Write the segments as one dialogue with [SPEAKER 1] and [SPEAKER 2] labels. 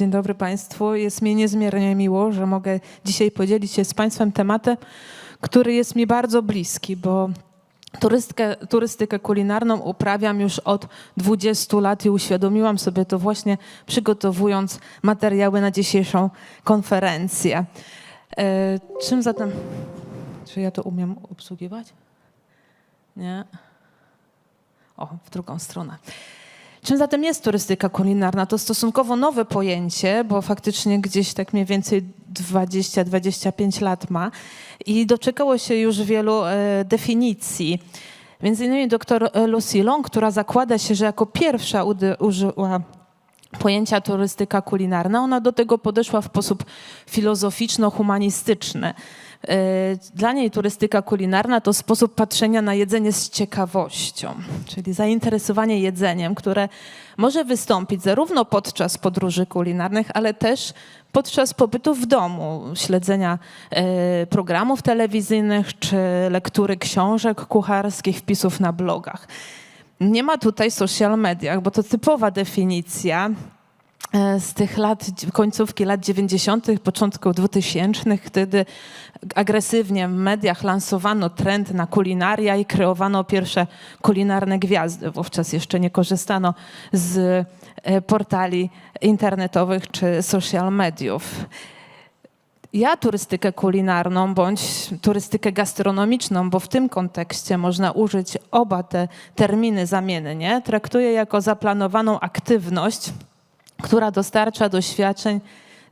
[SPEAKER 1] Dzień dobry Państwu. Jest mi niezmiernie miło, że mogę dzisiaj podzielić się z Państwem tematem, który jest mi bardzo bliski, bo turystykę, turystykę kulinarną uprawiam już od 20 lat i uświadomiłam sobie to właśnie przygotowując materiały na dzisiejszą konferencję. E, czym zatem... Czy ja to umiem obsługiwać? Nie. O, w drugą stronę. Czym zatem jest turystyka kulinarna? To stosunkowo nowe pojęcie, bo faktycznie gdzieś tak mniej więcej 20-25 lat ma i doczekało się już wielu e, definicji. Między innymi dr Lucy Long, która zakłada się, że jako pierwsza użyła pojęcia turystyka kulinarna, ona do tego podeszła w sposób filozoficzno-humanistyczny. E, Dla niej turystyka kulinarna to sposób patrzenia na jedzenie z ciekawością, czyli zainteresowanie jedzeniem, które może wystąpić zarówno podczas podróży kulinarnych, ale też podczas pobytu w domu, śledzenia e, programów telewizyjnych czy lektury książek kucharskich, wpisów na blogach. Nie ma tutaj social mediach, bo to typowa definicja z tych lat, końcówki lat 90., początku 2000, wtedy agresywnie w mediach lansowano trend na kulinaria i kreowano pierwsze kulinarne gwiazdy. Wówczas jeszcze nie korzystano z e, portali internetowych czy social mediów. Ja turystykę kulinarną bądź turystykę gastronomiczną, bo w tym kontekście można użyć oba te terminy zamiennie, traktuję jako zaplanowaną aktywność, która dostarcza doświadczeń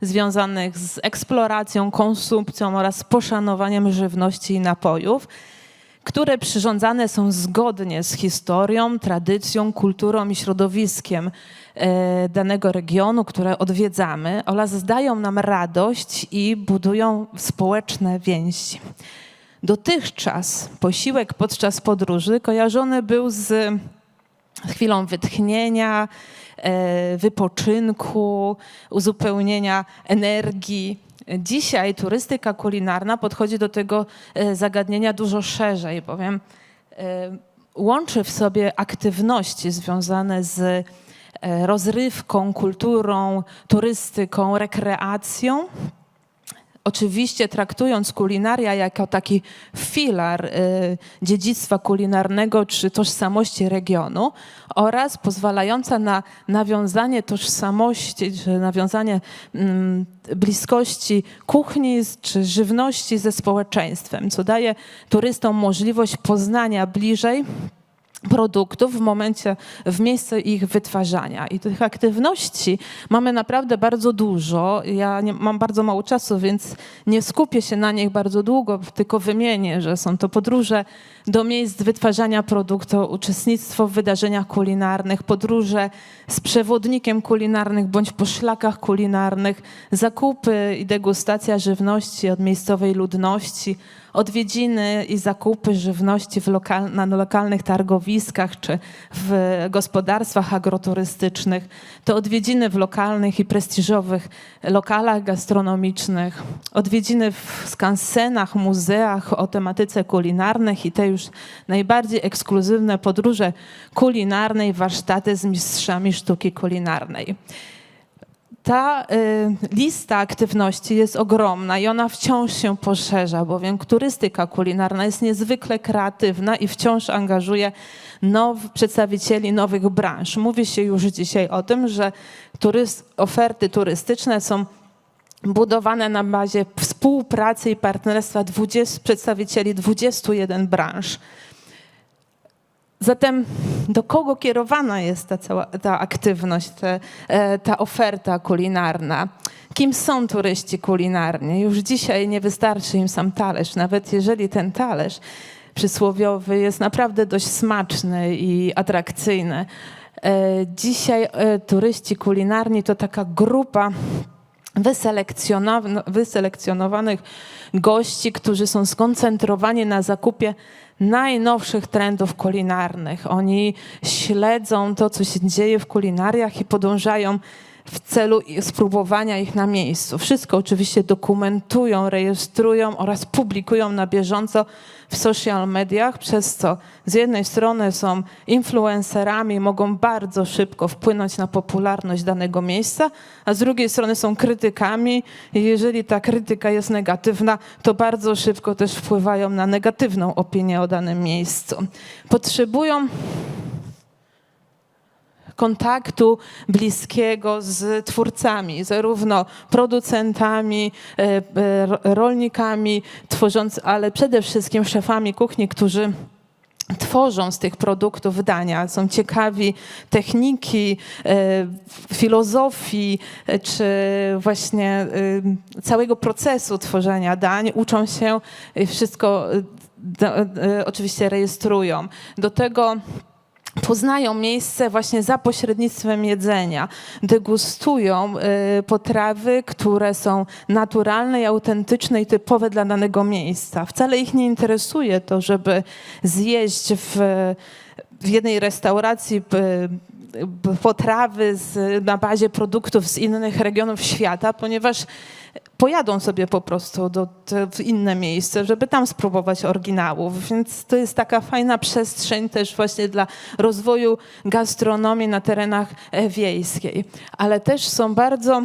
[SPEAKER 1] związanych z eksploracją, konsumpcją oraz poszanowaniem żywności i napojów, które przyrządzane są zgodnie z historią, tradycją, kulturą i środowiskiem e, danego regionu, które odwiedzamy, oraz dają nam radość i budują społeczne więzi. Dotychczas posiłek podczas podróży kojarzony był z chwilą wytchnienia, wypoczynku, uzupełnienia energii. Dzisiaj turystyka kulinarna podchodzi do tego e, zagadnienia dużo szerzej, bowiem e, łączy w sobie aktywności związane z e, rozrywką, kulturą, turystyką, rekreacją. Oczywiście traktując kulinaria jako taki filar y, dziedzictwa kulinarnego czy tożsamości regionu oraz pozwalająca na nawiązanie tożsamości, czy nawiązanie mm, bliskości kuchni czy żywności ze społeczeństwem, co daje turystom możliwość poznania bliżej produktów w momencie, w miejscu ich wytwarzania. I tych aktywności mamy naprawdę bardzo dużo. Ja nie, mam bardzo mało czasu, więc nie skupię się na nich bardzo długo, tylko wymienię, że są to podróże do miejsc wytwarzania produktu, uczestnictwo w wydarzeniach kulinarnych, podróże z przewodnikiem kulinarnych bądź po szlakach kulinarnych, zakupy i degustacja żywności od miejscowej ludności, odwiedziny i zakupy żywności lokal, na lokalnych targowiskach czy w gospodarstwach agroturystycznych, to odwiedziny w lokalnych i prestiżowych lokalach gastronomicznych, odwiedziny w skansenach, muzeach o tematyce kulinarnych i te już najbardziej ekskluzywne podróże kulinarne i warsztaty z mistrzami sztuki kulinarnej ta y, lista aktywności jest ogromna i ona wciąż się poszerza, bowiem turystyka kulinarna jest niezwykle kreatywna i wciąż angażuje now, przedstawicieli nowych branż. Mówi się już dzisiaj o tym, że turys- oferty turystyczne są budowane na bazie współpracy i partnerstwa 20, przedstawicieli 21 branż. Zatem do kogo kierowana jest ta cała ta aktywność, te, e, ta oferta kulinarna? Kim są turyści kulinarni? Już dzisiaj nie wystarczy im sam talerz, nawet jeżeli ten talerz przysłowiowy jest naprawdę dość smaczny i atrakcyjny. E, Dzisiaj e, turyści kulinarni to taka grupa wyselekcjonow- wyselekcjonowanych gości, którzy są skoncentrowani na zakupie najnowszych trendów kulinarnych. Oni śledzą to, co się dzieje w kulinariach i podążają w celu spróbowania ich na miejscu. Wszystko oczywiście dokumentują, rejestrują oraz publikują na bieżąco w social mediach, przez co z jednej strony są influencerami, mogą bardzo szybko wpłynąć na popularność danego miejsca, a z drugiej strony są krytykami i jeżeli ta krytyka jest negatywna, to bardzo szybko też wpływają na negatywną opinię o danym miejscu. Potrzebują kontaktu bliskiego z twórcami, zarówno producentami, e, e, ro- rolnikami, tworząc, ale przede wszystkim szefami kuchni, którzy tworzą z tych produktów dania, są ciekawi techniki, e, filozofii, czy właśnie całego procesu tworzenia dań, uczą się wszystko oczywiście rejestrują. Do tego poznają miejsce właśnie za pośrednictwem jedzenia, degustują y, potrawy, które są naturalne i autentyczne i typowe dla danego miejsca. Wcale ich nie interesuje to, żeby zjeść w, w jednej restauracji p- p- potrawy z, na bazie produktów z innych regionów świata, ponieważ pojadą sobie po prostu do, w inne miejsce, żeby tam spróbować oryginałów. Więc to jest taka fajna przestrzeń też właśnie dla rozwoju gastronomii na terenach e, wiejskiej. Ale też są bardzo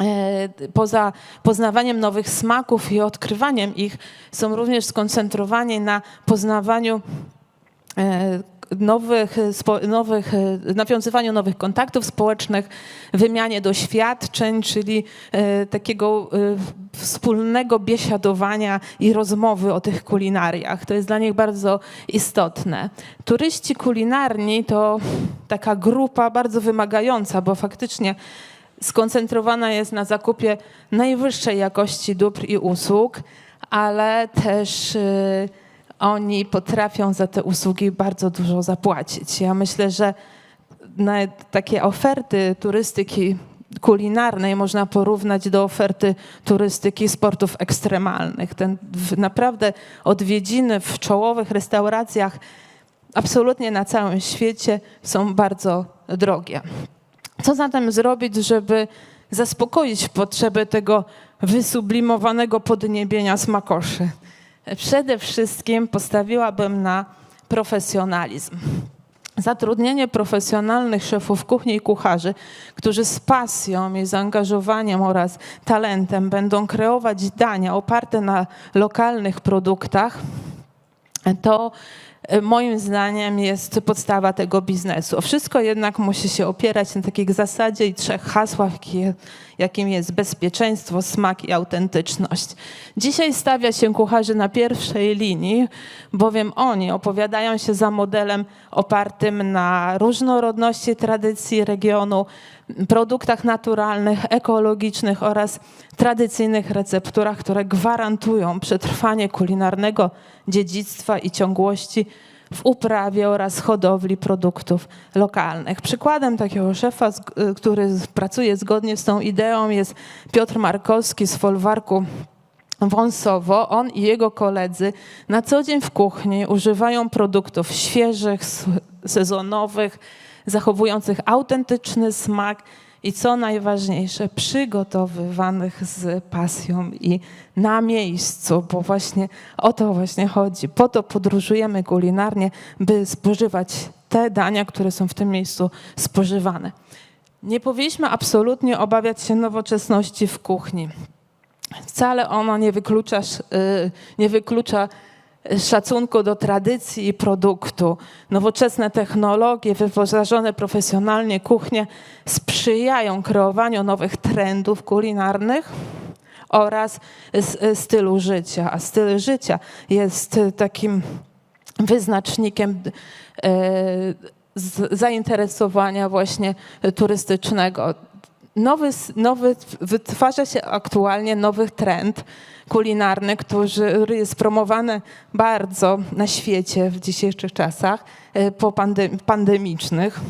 [SPEAKER 1] e, poza poznawaniem nowych smaków i odkrywaniem ich, są również skoncentrowani na poznawaniu e, nowych, nowych, e, nawiązywaniu nowych kontaktów społecznych, wymianie doświadczeń, czyli e, takiego e, wspólnego biesiadowania i rozmowy o tych kulinariach. To jest dla nich bardzo istotne. Turyści kulinarni to taka grupa bardzo wymagająca, bo faktycznie skoncentrowana jest na zakupie najwyższej jakości dóbr i usług, ale też y, oni potrafią za te usługi bardzo dużo zapłacić. Ja myślę, że takie oferty turystyki kulinarnej można porównać do oferty turystyki sportów ekstremalnych. Ten, naprawdę odwiedziny w czołowych restauracjach absolutnie na całym świecie są bardzo drogie. Co zatem zrobić, żeby zaspokoić potrzeby tego wysublimowanego podniebienia smakoszy? Przede wszystkim postawiłabym na profesjonalizm. Zatrudnienie profesjonalnych szefów kuchni i kucharzy, którzy z pasją i zaangażowaniem oraz talentem będą kreować dania oparte na lokalnych produktach, to e, moim zdaniem jest podstawa tego biznesu. Wszystko jednak musi się opierać na takiej zasadzie i trzech hasłach, jakim jest bezpieczeństwo, smak i autentyczność. Dzisiaj stawia się kucharzy na pierwszej linii, bowiem oni opowiadają się za modelem opartym na różnorodności tradycji regionu, produktach naturalnych, ekologicznych oraz tradycyjnych recepturach, które gwarantują przetrwanie kulinarnego dziedzictwa i ciągłości w uprawie oraz hodowli produktów lokalnych. Przykładem takiego szefa, y, który pracuje zgodnie z tą ideą jest Piotr Markowski z folwarku Wąsowo. On i jego koledzy na co dzień w kuchni używają produktów świeżych, sezonowych, zachowujących autentyczny smak i co najważniejsze, przygotowywanych z pasją i na miejscu, bo właśnie o to właśnie chodzi. Po to podróżujemy kulinarnie, by spożywać te dania, które są w tym miejscu spożywane. Nie powinniśmy absolutnie obawiać się nowoczesności w kuchni. Wcale ona nie wyklucza, y, nie wyklucza szacunku do tradycji i produktu. Nowoczesne technologie, wyposażone profesjonalnie kuchnie sprzyjają kreowaniu nowych trendów kulinarnych oraz stylu życia. A styl życia jest takim wyznacznikiem e, zainteresowania właśnie turystycznego. Nowy, nowy, wytwarza się aktualnie nowy trend kulinarny, który jest promowany bardzo na świecie w dzisiejszych czasach e, po pandem- pandemicznych,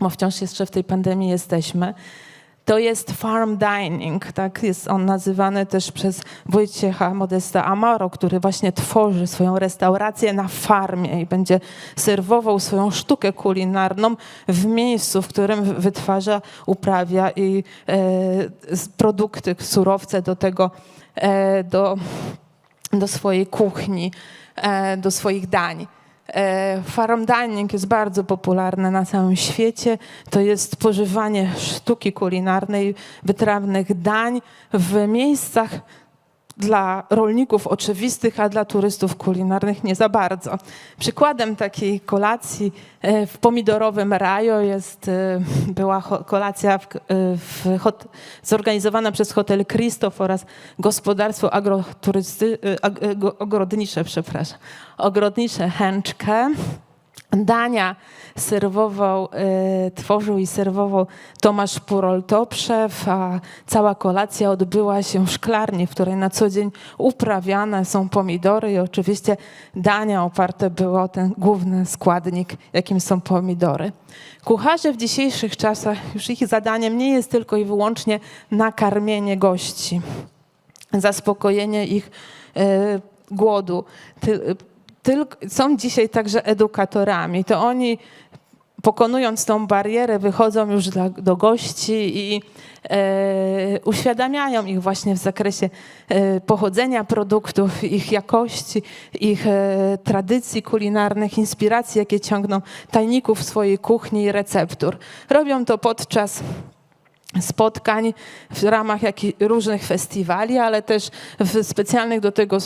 [SPEAKER 1] bo wciąż jeszcze w tej pandemii jesteśmy. To jest farm dining, tak jest on nazywany też przez Wojciecha Modesta Amaro, który właśnie tworzy swoją restaurację na farmie i będzie serwował swoją sztukę kulinarną w miejscu, w którym wytwarza, uprawia i e, produkty, surowce do tego, e, do, do swojej kuchni, e, do swoich dań. E, Farm dining jest bardzo popularne na całym świecie. To jest spożywanie sztuki kulinarnej, wytrawnych dań w miejscach dla rolników oczywistych, a dla turystów kulinarnych nie za bardzo. Przykładem takiej kolacji e, w pomidorowym raju jest, e, była kolacja w, e, w hot, zorganizowana przez hotel Krzysztof oraz gospodarstwo agroturysty, ag, ogrodnicze, przepraszam, ogrodnicze Chęczkę. Dania serwował, e, tworzył i serwował Tomasz Purol-Toprzew, a cała kolacja odbyła się w szklarni, w której na co dzień uprawiane są pomidory i oczywiście dania oparte było o ten główny składnik, jakim są pomidory. Kucharze w dzisiejszych czasach, już ich zadaniem nie jest tylko i wyłącznie nakarmienie gości zaspokojenie ich e, głodu. Ty, tylko, są dzisiaj także edukatorami. To oni pokonując tą barierę wychodzą już dla, do gości i e, uświadamiają ich właśnie w zakresie e, pochodzenia produktów, ich jakości, ich e, tradycji kulinarnych, inspiracji, jakie ciągną, tajników swojej kuchni i receptur. Robią to podczas spotkań w ramach różnych festiwali, ale też w specjalnych do tego, y,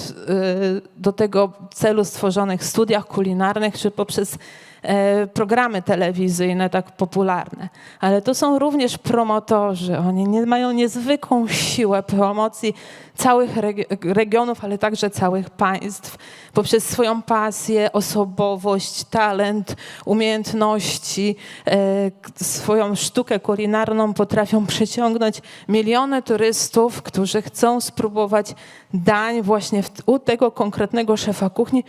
[SPEAKER 1] do tego celu stworzonych studiach kulinarnych, czy poprzez programy telewizyjne tak popularne. Ale to są również promotorzy. Oni nie, mają niezwykłą siłę promocji całych regi- regionów, ale także całych państw. Poprzez swoją pasję, osobowość, talent, umiejętności, e, swoją sztukę kulinarną potrafią przyciągnąć miliony turystów, którzy chcą spróbować dań właśnie u tego konkretnego szefa kuchni,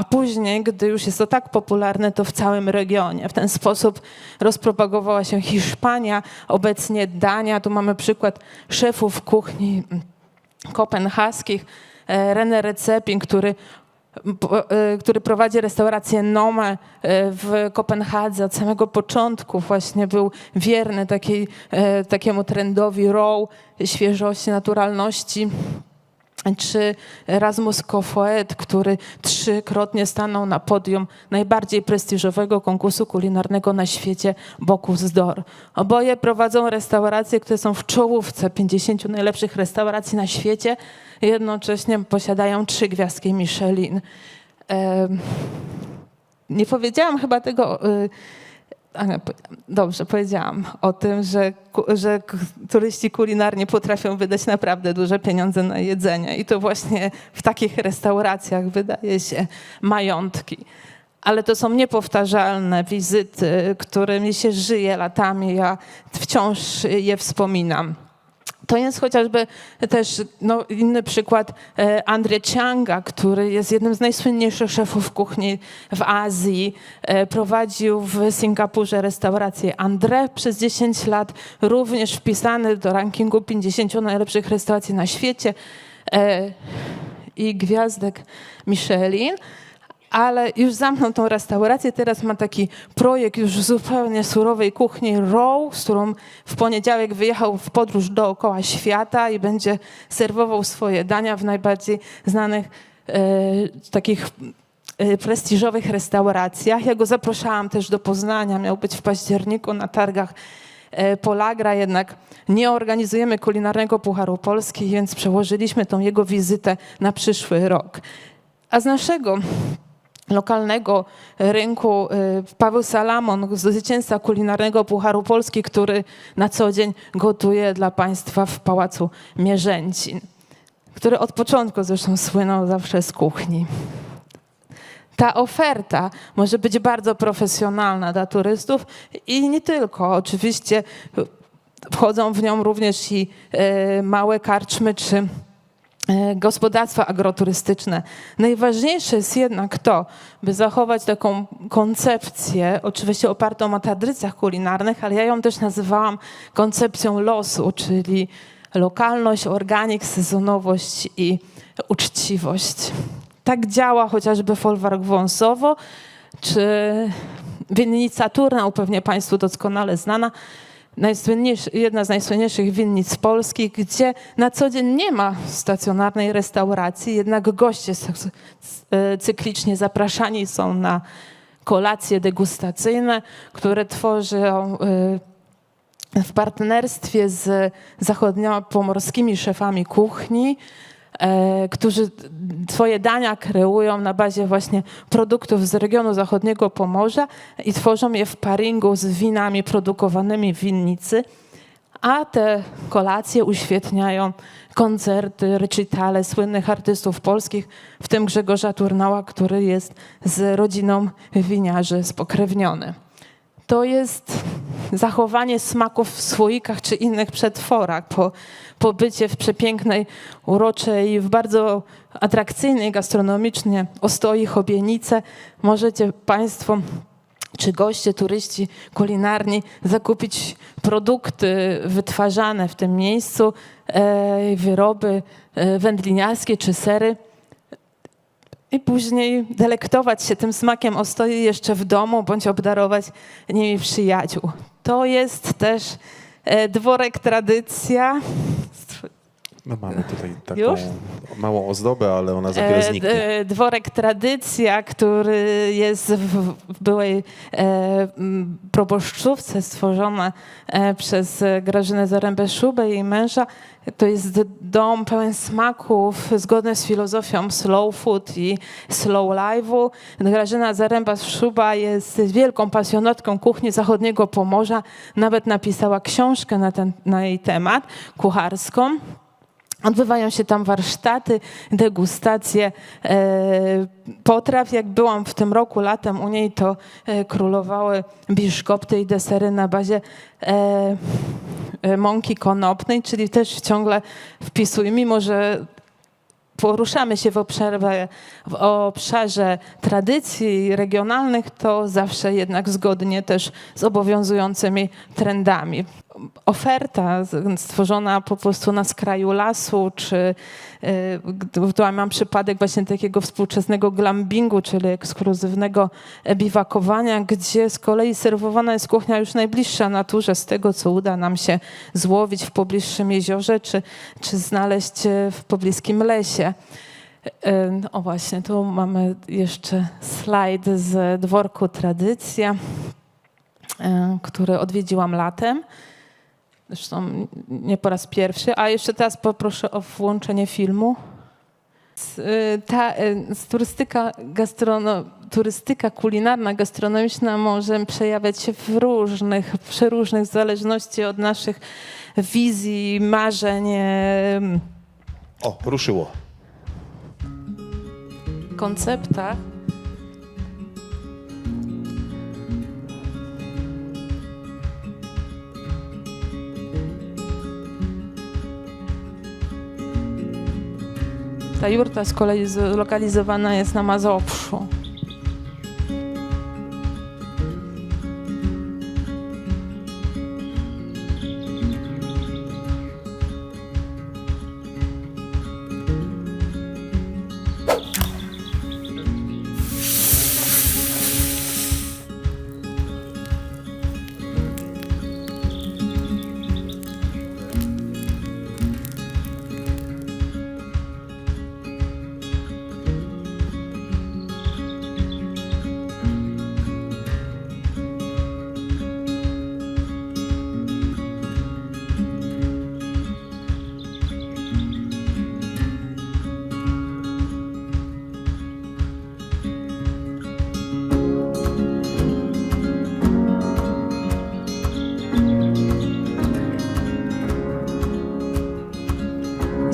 [SPEAKER 1] a później, gdy już jest to tak popularne, to w całym regionie. W ten sposób rozpropagowała się Hiszpania, obecnie Dania. Tu mamy przykład szefów kuchni mm, kopenhaskich, e, René Recepin, który, e, który prowadzi restaurację Nome e, w Kopenhadze od samego początku właśnie był wierny takiej, takiemu trendowi raw, świeżości, naturalności czy Erasmus Kofoed, który trzykrotnie stanął na podium najbardziej prestiżowego konkursu kulinarnego na świecie Bocuse d'Or. Oboje prowadzą restauracje, które są w czołówce 50 najlepszych restauracji na świecie. Jednocześnie posiadają trzy gwiazdki Michelin. Nie powiedziałam chyba tego... Dobrze, powiedziałam o tym, że, że turyści kulinarnie potrafią wydać naprawdę duże pieniądze na jedzenie i to właśnie w takich restauracjach wydaje się majątki. Ale to są niepowtarzalne wizyty, którymi się żyje latami. Ja wciąż je wspominam. To jest chociażby też no, inny przykład e, André Chianga, który jest jednym z najsłynniejszych szefów kuchni w Azji. E, prowadził w Singapurze restaurację André przez 10 lat, również wpisany do rankingu 50 najlepszych restauracji na świecie e, i gwiazdek Michelin. Ale już zamknął tą restaurację, teraz ma taki projekt już zupełnie surowej kuchni Row, z którą w poniedziałek wyjechał w podróż dookoła świata i będzie serwował swoje dania w najbardziej znanych e, takich e, prestiżowych restauracjach. Ja go zapraszałam też do Poznania, miał być w październiku na targach e, Polagra, jednak nie organizujemy kulinarnego Pucharu Polski, więc przełożyliśmy tą jego wizytę na przyszły rok. A z naszego lokalnego rynku y, Paweł Salamon, zwycięzca kulinarnego Pucharu Polski, który na co dzień gotuje dla Państwa w Pałacu Mierzęcin, który od początku zresztą słynął zawsze z kuchni. Ta oferta może być bardzo profesjonalna dla turystów i nie tylko. Oczywiście wchodzą w nią również i e, małe karczmy czy gospodarstwa agroturystyczne. Najważniejsze jest jednak to, by zachować taką koncepcję, oczywiście opartą na tradycjach kulinarnych, ale ja ją też nazywałam koncepcją losu, czyli lokalność, organik, sezonowość i uczciwość. Tak działa chociażby folwark Wąsowo, czy winnica Turnał, pewnie Państwu doskonale znana, jedna z najsłynniejszych winnic Polski, gdzie na co dzień nie ma stacjonarnej restauracji, jednak goście e, cyklicznie zapraszani są na kolacje degustacyjne, które tworzą e, w partnerstwie z zachodniopomorskimi szefami kuchni, którzy swoje dania kreują na bazie właśnie produktów z regionu zachodniego Pomorza i tworzą je w paringu z winami produkowanymi w winnicy, a te kolacje uświetniają koncerty, recitale słynnych artystów polskich, w tym Grzegorza Turnała, który jest z rodziną winiarzy spokrewniony to jest zachowanie smaków w słoikach czy innych przetworach po pobycie w przepięknej, uroczej w bardzo atrakcyjnej gastronomicznie Ostoi Chobienice. Możecie Państwo czy goście, turyści kulinarni zakupić produkty wytwarzane w tym miejscu, e, wyroby e, wędliniarskie czy sery i później delektować się tym smakiem ostoi jeszcze w domu, bądź obdarować nimi przyjaciół. To jest też e, dworek tradycja.
[SPEAKER 2] No mamy tutaj taką
[SPEAKER 1] Już?
[SPEAKER 2] małą ozdobę, ale ona za chwilę
[SPEAKER 1] E,
[SPEAKER 2] zniknie.
[SPEAKER 1] d- Dworek Tradycja, który jest w, byłej e, proboszczówce stworzona e, przez e, Grażynę Zarębę-Szubę i jej męża. To jest dom pełen smaków, zgodny z filozofią slow food i slow life'u. Grażyna Zaręba-Szuba jest wielką pasjonatką kuchni zachodniego Pomorza. Nawet napisała książkę na, ten, na jej temat, kucharską. Odbywają się tam warsztaty, degustacje e, potraw. Jak byłam w tym roku latem u niej, to e, królowały biszkopty i desery na bazie e, mąki konopnej, czyli też ciągle wpisuję, mimo że poruszamy się w obszarze, w obszarze tradycji regionalnych, to zawsze jednak zgodnie też z obowiązującymi trendami. Oferta stworzona po prostu na skraju lasu, czy y, tutaj mam przypadek właśnie takiego współczesnego glambingu, czyli ekskluzywnego biwakowania, gdzie z kolei serwowana jest kuchnia już najbliższa naturze, z tego co uda nam się złowić w pobliższym jeziorze, czy, czy znaleźć e, w pobliskim lesie. No, O właśnie, tu mamy jeszcze slajd z dworku Tradycja, który odwiedziłam latem. Zresztą nie po raz pierwszy. A jeszcze teraz poproszę o włączenie filmu. Y, Ta y, turystyka, gastrono, turystyka kulinarna, gastronomiczna może przejawiać się w różnych, przeróżnych, w zależności od naszych wizji, marzeń, em,
[SPEAKER 2] O, ruszyło.
[SPEAKER 1] konceptach. Ta jurta z kolei zlokalizowana jest na Mazowszu.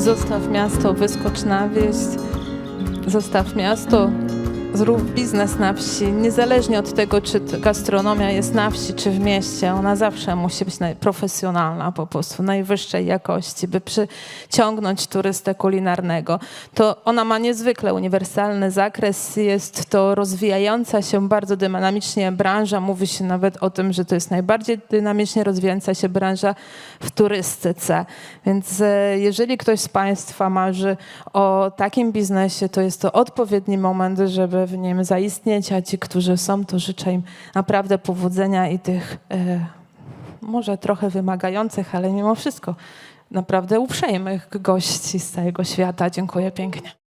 [SPEAKER 1] Zostaw miasto, wyskocz na wieś. Zostaw miasto, Zrób biznes na wsi, niezależnie od tego, czy gastronomia jest na wsi, czy w mieście, ona zawsze musi być profesjonalna po prostu, najwyższej jakości, by przyciągnąć turystę kulinarnego. To ona ma niezwykle uniwersalny zakres, jest to rozwijająca się bardzo dynamicznie branża, mówi się nawet o tym, że to jest najbardziej dynamicznie rozwijająca się branża w turystyce. Więc e, jeżeli ktoś z Państwa marzy o takim biznesie, to jest to odpowiedni moment, żeby w nim zaistnieć, a ci, którzy są, to życzę im naprawdę powodzenia i tych e, może trochę wymagających, ale mimo wszystko naprawdę uprzejmych gości z całego świata. Dziękuję pięknie.